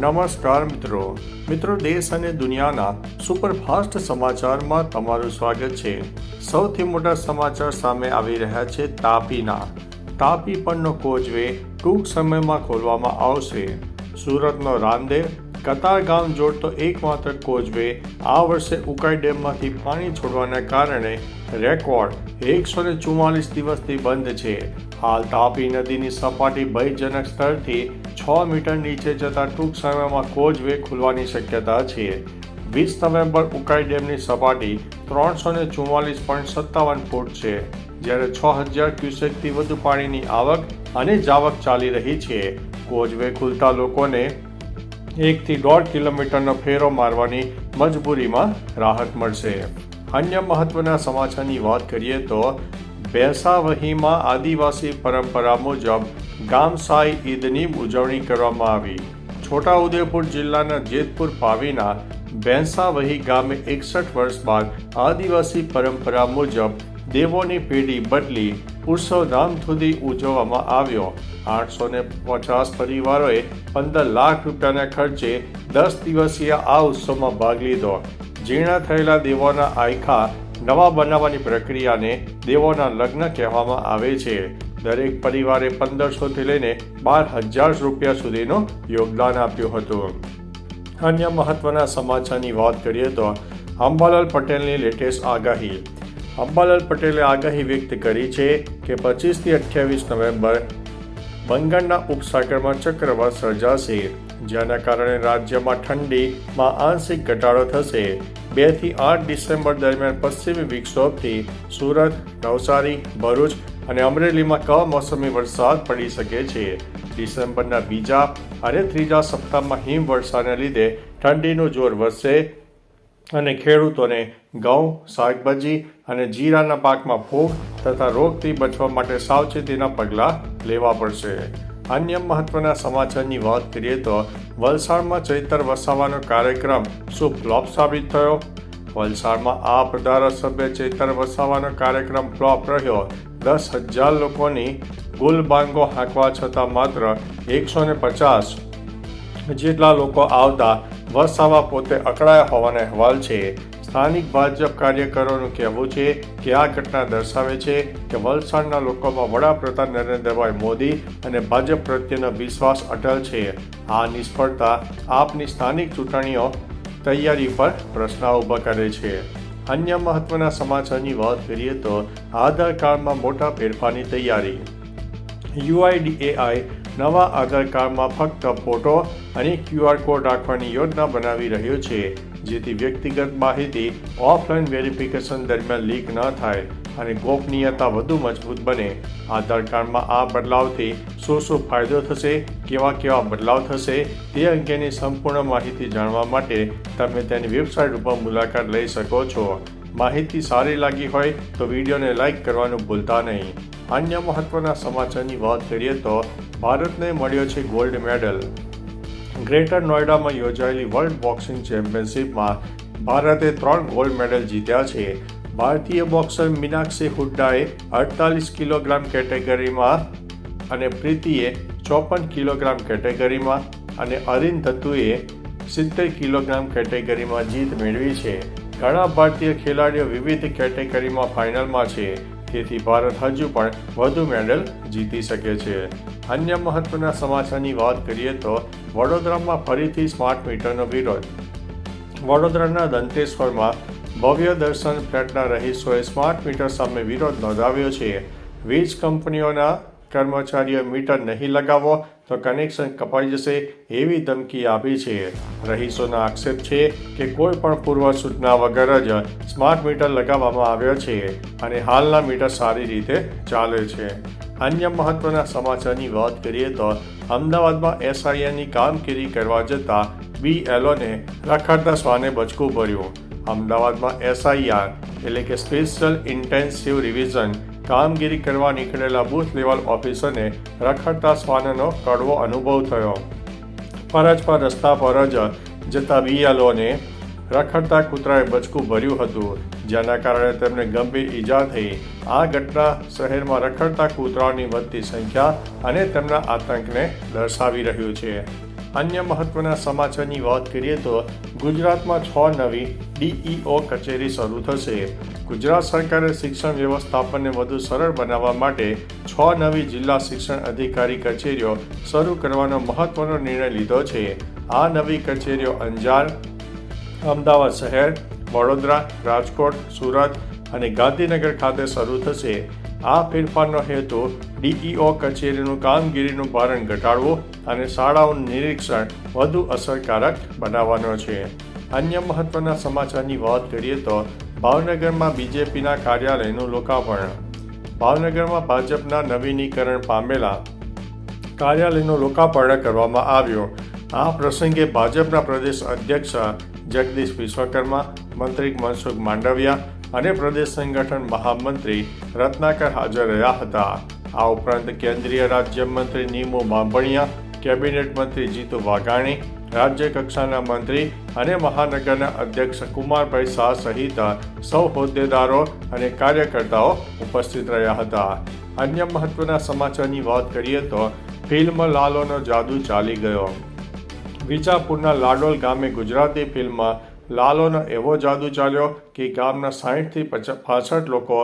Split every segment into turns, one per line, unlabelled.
નમસ્કાર મિત્રો. મિત્રો, દેશ અને દુનિયાના સુપરફાસ્ટ સમાચારમાં તમારું સ્વાગત છે. સૌથી મોટા સમાચાર સામે આવી રહ્યા છે તાપીના. તાપી પરનો કોચવે ટૂંક સમયમાં ખોલવામાં આવશે. સુરતનો રાંદેર કતાર ગામ જોડતો એકમાત્ર કોચવે આ વર્ષે ઉકાઈ ડેમમાંથી પાણી છોડવાના કારણે રેકોર્ડ એકસો ને ચુમ્માલીસ દિવસથી બંધ છે. હાલ તાપી નદીની સપાટી ભયજનક સ્તરથી છ મીટર નીચે જતા ટૂંક સમયમાં કોચવે ખુલવાની શક્યતા છે. વીસ નવેમ્બર ઉકાઈ ડેમની સપાટી ત્રણસો ને ચુમ્માલીસ પોઈન્ટ સત્તાવન ફૂટ છે. જ્યારે છ હજાર ક્યુસેકથી વધુ પાણીની આવક અને જાવક ચાલી રહી છે. કોચવે ખુલતા લોકોને એકથી દોઢ કિલોમીટરનો ફેરો મારવાની મજબૂરીમાં રાહત મળશે. અન્ય મહત્વના સમાચારની વાત કરીએ તો બેસાવહીમાં આદિવાસી પરંપરા મુજબ ગામ સાઈ ઈદની ઉજવણી કરવામાં આવી. છોટાઉદેપુર જિલ્લાના જેતપુર પાવીના બેંસાવહી ગામે એકસઠ વર્ષ બાદ આદિવાસી પરંપરા મુજબ દેવોની પેઢી બદલી ઉત્સવ ધામધૂમથી ઉજવવામાં આવ્યો. આઠસો ને પચાસ પરિવારોએ પંદર લાખ રૂપિયાના ખર્ચે દસ દિવસીય આ ઉત્સવમાં ભાગ લીધો. જીર્ણ થયેલા દેવોના આયખા નવા બનાવવાની પ્રક્રિયાને દેવોના લગ્ન કહેવામાં આવે છે. દરેક પરિવારે પંદરસોથી લઈને બાર હજાર રૂપિયા સુધીનું યોગદાન આપ્યું હતું. અન્ય મહત્વના સમાચારની વાત કરીએ તો અંબાલાલ પટેલની લેટેસ્ટ આગાહી. અંબાલાલ પટેલે આગાહી વ્યક્ત કરી છે કે પચીસથી અઠ્યાવીસ નવેમ્બર બંગાળના ઉપસાગરમાં ચક્રવાત સર્જાશે, જેના કારણે રાજ્યમાં ઠંડીમાં આંશિક ઘટાડો થશે. બેથી આઠ ડિસેમ્બર દરમિયાન પશ્ચિમી વિક્ષોભથી સુરત, નવસારી, ભરૂચ અને અમરેલીમાં કમોસમી વરસાદ પડી શકે છે. ડિસેમ્બરના બીજા અને ત્રીજા સપ્તાહમાં હિમવર્ષાને લીધે ઠંડીનું જોર વધશે અને ખેડૂતોને ઘઉં, શાકભાજી અને જીરાના પાકમાં ફૂગ તથા રોગથી બચવા માટે સાવચેતીના પગલાં લેવા પડશે. અન્ય મહત્વના સમાચારની વાત કરીએ તો વલસાડમાં ચૈતર વસાવાનો કાર્યક્રમ શું ફ્લોપ સાબિત થયો. વલસાડમાં આપ ધારાસભ્ય ચેતર વસાવાનો કાર્યક્રમ ફ્લોપ રહ્યો. દસ હજાર લોકોની ગુલબાંગો હાંકવા છતાં માત્ર એકસો ને પચાસ જેટલા લોકો આવતા વસાવા પોતે અકળાયા હોવાના અહેવાલ છે. સ્થાનિક ભાજપ કાર્યકરોનું કહેવું છે કે આ ઘટના દર્શાવે છે કે વલસાડના લોકોમાં વડાપ્રધાન નરેન્દ્રભાઈ મોદી અને ભાજપ પ્રત્યેનો વિશ્વાસ અટલ છે. આ નિષ્ફળતા આપની સ્થાનિક ચૂંટણીઓ તૈયારી પર પ્રશ્ન ઊભા કરે છે. અન્ય મહત્વના સમાચારની વાત કરીએ તો આધાર કાર્ડમાં મોટા ફેરફારની તૈયારી. યુઆઈડીએઆઈ નવા આધાર કાર્ડમાં ફક્ત ફોટો અને ક્યુઆર કોડ રાખવાની યોજના બનાવી રહ્યો છે, જેથી વ્યક્તિગત માહિતી ઓફલાઈન વેરિફિકેશન દરમિયાન લીક ન થાય. અને ગોપનીયતા વધુ મજબૂત બને. આધાર કાર્ડમાં આ બદલાવથી શું શું ફાયદો થશે, કેવા કેવા બદલાવ થશે, તે અંગેની સંપૂર્ણ માહિતી જાણવા માટે તમે તેની વેબસાઇટ ઉપર મુલાકાત લઈ શકો છો. માહિતી સારી લાગી હોય તો વિડીયોને લાઇક કરવાનું ભૂલતા નહીં. અન્ય મહત્વના સમાચારની વાત કરીએ તો ભારતને મળ્યો છે ગોલ્ડ મેડલ. ગ્રેટર નોઈડામાં યોજાયેલી વર્લ્ડ બોક્સિંગ ચેમ્પિયનશિપમાં ભારતે ત્રણ ગોલ્ડ મેડલ જીત્યા છે. ભારતીય બોક્સર મીનાક્ષી હુડ્ડાએ અડતાલીસ કિલોગ્રામ કેટેગરીમાં અને પ્રીતિએ ચોપન કિલોગ્રામ કેટેગરીમાં અને અરિંદ દત્તુએ સિત્તેર કિલોગ્રામ કેટેગરીમાં જીત મેળવી છે. ઘણા ભારતીય ખેલાડીઓ વિવિધ કેટેગરીમાં ફાઇનલમાં છે. તેથી ભારત હજુ પણ વધુ મેડલ જીતી શકે છે. અન્ય મહત્વના સમાચારની વાત કરીએ તો વડોદરામાં ફરીથી સ્માર્ટ મીટરનો વિરોધ. વડોદરાના દંતેશ્વરમાં ભવ્ય દર્શન ફ્લેટના રહીશોએ સ્માર્ટ મીટર સામે વિરોધ નોંધાવ્યો છે. વીજ કંપનીઓના કર્મચારીઓ મીટર નહીં લગાવો તો કનેક્શન કપાઈ જશે એવી ધમકી આપી છે. રહીશોના આક્ષેપ છે કે કોઈ પણ પૂર્વ સૂચના વગર જ સ્માર્ટ મીટર લગાવવામાં આવ્યો છે અને હાલના મીટર સારી રીતે ચાલે છે. અન્ય મહત્વના સમાચારની વાત કરીએ તો અમદાવાદમાં એસઆઈએની કામગીરી કરવા જતાં બીએલઓને રખડતા શ્વાને બચકું ભર્યું. અમદાવાદમાં એસઆઈઆર એટલે કે સ્પેશિયલ ઇન્ટેન્સિવ રિવિઝન કામગીરી કરવા નીકળેલા બૂથ લેવલ ઓફિસરને રખડતા શ્વાનનો કડવો અનુભવ થયો. ફરજ પર રસ્તા પર જ જતા બીએલઓને રખડતા કૂતરાએ બચકું ભર્યું હતું, જેના કારણે તેમને ગંભીર ઈજા થઈ. આ ઘટના શહેરમાં રખડતા કૂતરાઓની વધતી સંખ્યા અને તેમના આતંકને દર્શાવી રહ્યું છે. અન્ય મહત્વના સમાચારની વાત કરીએ તો ગુજરાતમાં છ નવી ડીઈઓ કચેરી શરૂ થશે. ગુજરાત સરકારે શિક્ષણ વ્યવસ્થાપનને વધુ સરળ બનાવવા માટે છ નવી જિલ્લા શિક્ષણ અધિકારી કચેરીઓ શરૂ કરવાનો મહત્વનો નિર્ણય લીધો છે. આ નવી કચેરીઓ અંજાર, અમદાવાદ શહેર, વડોદરા, રાજકોટ, સુરત અને ગાંધીનગર ખાતે શરૂ થશે. આ ફેરફારનો હેતુ ડીઈઓ કચેરીનું કામગીરીનું ભારણ ઘટાડવું અને શાળાઓનું નિરીક્ષણ વધુ અસરકારક બનાવવાનો છે. અન્ય મહત્વના સમાચારની વાત કરીએ તો ભાવનગરમાં બીજેપીના કાર્યાલયનું લોકાર્પણ. ભાવનગરમાં ભાજપના નવીનીકરણ પામેલા કાર્યાલયનું લોકાર્પણ કરવામાં આવ્યું. આ પ્રસંગે ભાજપના પ્રદેશ અધ્યક્ષ જગદીશ વિશ્વકર્મા, મંત્રી મનસુખ માંડવિયા અને પ્રદેશ સંગઠન મહામંત્રી રત્નાકર હાજર રહ્યા હતા. આ ઉપરાંત કેન્દ્રીય રાજ્યમંત્રી નીમો બાંભણિયા, કેબિનેટ મંત્રી જીતુ વાઘાણી રાજ્ય કક્ષાના મંત્રી અને મહાનગરના અધ્યક્ષ કુમારભાઈ શાહ સહિત સૌ હોદ્દેદારો અને કાર્યકર્તાઓ ઉપસ્થિત રહ્યા હતા. અન્ય મહત્વના સમાચારની વાત કરીએ તો, ફિલ્મ લાલોનો જાદુ ચાલી ગયો. વિજાપુરના લાડોલ ગામે ગુજરાતી ફિલ્મ લાલોનો એવો જાદુ ચાલ્યો કે ગામના સાહીઠથી પાસઠ લોકો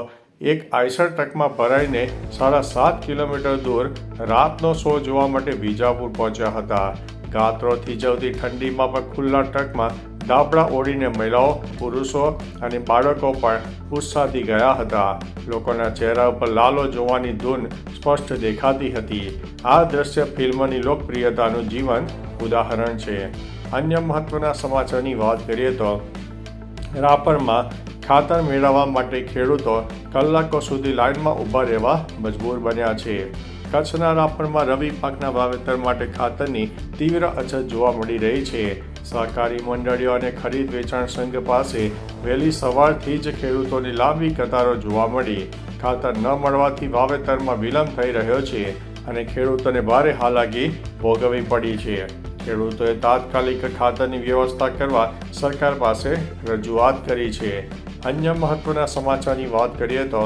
એક આઈસર ટ્રકમાં ભરાઈને સાડા સાત કિલોમીટર દૂર રાતનો શો જોવા માટે વિજાપુર પહોંચ્યા હતા. ગાત્રો થીજવતી ઠંડીમાં પણ ખુલ્લા ટ્રકમાં દાબડા ઓઢીને મહિલાઓ, પુરુષો અને બાળકો પણ ઉત્સાહથી ગયા હતા. લોકોના ચહેરા ઉપર લાલો જોવાની ધૂન સ્પષ્ટ દેખાતી હતી. આ દ્રશ્ય ફિલ્મની લોકપ્રિયતાનું જીવન ઉદાહરણ છે. અન્ય મહત્વના સમાચારની વાત કરીએ તો રાપરમાં ખાતર મેળવવા માટે ખેડૂતો કલાકો સુધી લાઇનમાં ઊભા રહેવા મજબૂર બન્યા છે. કચ્છના રાપરમાં રવિ પાકના વાવેતર માટે ખાતરની તીવ્ર અછત જોવા મળી રહી છે. સહકારી મંડળીઓ અને ખરીદ વેચાણ સંઘ પાસે વહેલી સવારથી જ ખેડૂતોની લાંબી કતારો જોવા મળી. ખાતર ન મળવાથી વાવેતરમાં વિલંબ થઈ રહ્યો છે અને ખેડૂતોને ભારે હાલાકી ભોગવવી પડી છે. ખેડૂતોએ તાત્કાલિક ખાતરની વ્યવસ્થા કરવા સરકાર પાસે રજૂઆત કરી છે. અન્ય મહત્વના સમાચારની વાત કરીએ તો,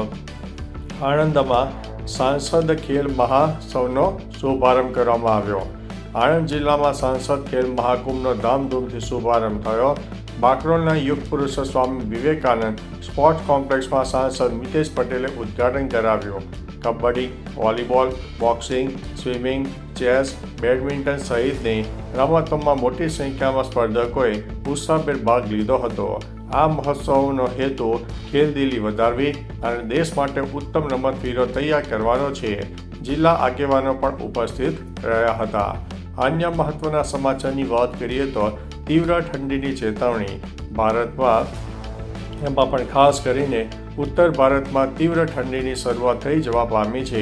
આણંદમાં સાંસદ ખેલ મહાસવનો શુભારંભ કરવામાં આવ્યો. આણંદ જિલ્લામાં સાંસદ ખેલ મહાકુંભનો ધામધૂમથી શુભારંભ થયો. બાકરોલના યુગ પુરુષ સ્વામી વિવેકાનંદ સ્પોર્ટ્સ કોમ્પ્લેક્સમાં સાંસદ મિતેશ પટેલે ઉદ્ઘાટન કરાવ્યું. Kabaddi, volleyball, boxing, swimming, chess, badminton સહિતની રમતોમાં મોટી સંખ્યામાં સ્પર્ધકોએ ઉત્સાહભેર ભાગ લીધો હતો. આ મહોત્સવનો હેતુ ખેલદિલી વધારવી અને દેશ માટે ઉત્તમ રમતવીરો તૈયાર કરવાનો છે. જિલ્લા આગેવાનો પણ ઉપસ્થિત રહ્યા હતા. અન્ય મહત્વના સમાચારની વાત કરીએ તો તીવ્ર ઠંડીની ચેતવણી ભારતમાં, એમાં પણ ખાસ કરીને ઉત્તર ભારતમાં તીવ્ર ઠંડીની શરૂઆત થઈ જવા પામી છે.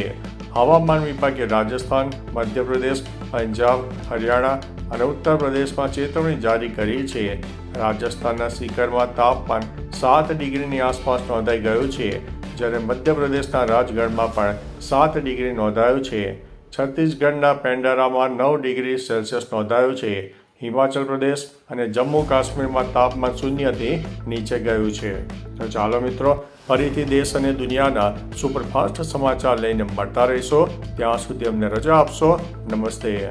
હવામાન વિભાગે રાજસ્થાન, મધ્યપ્રદેશ, પંજાબ, હરિયાણા અને ઉત્તર પ્રદેશમાં ચેતવણી જારી કરી છે. રાજસ્થાનના સિકરમાં તાપમાન સાત ડિગ્રીની આસપાસ નોંધાઈ ગયું છે, જ્યારે મધ્યપ્રદેશના રાજગઢમાં પણ સાત ડિગ્રી નોંધાયું છે. છત્તીસગઢના પેન્ડારામાં નવ ડિગ્રી સેલ્સિયસ નોંધાયું છે. હિમાચલ પ્રદેશ અને જમ્મુ કાશ્મીરમાં તાપમાન શૂન્યથી નીચે ગયું છે. તો ચાલો મિત્રો, ફરીથી દેશ અને દુનિયાના સુપરફાસ્ટ સમાચાર લઈને મળતા રહીશો. ત્યાં સુધી અમને રજા આપશો. નમસ્તે.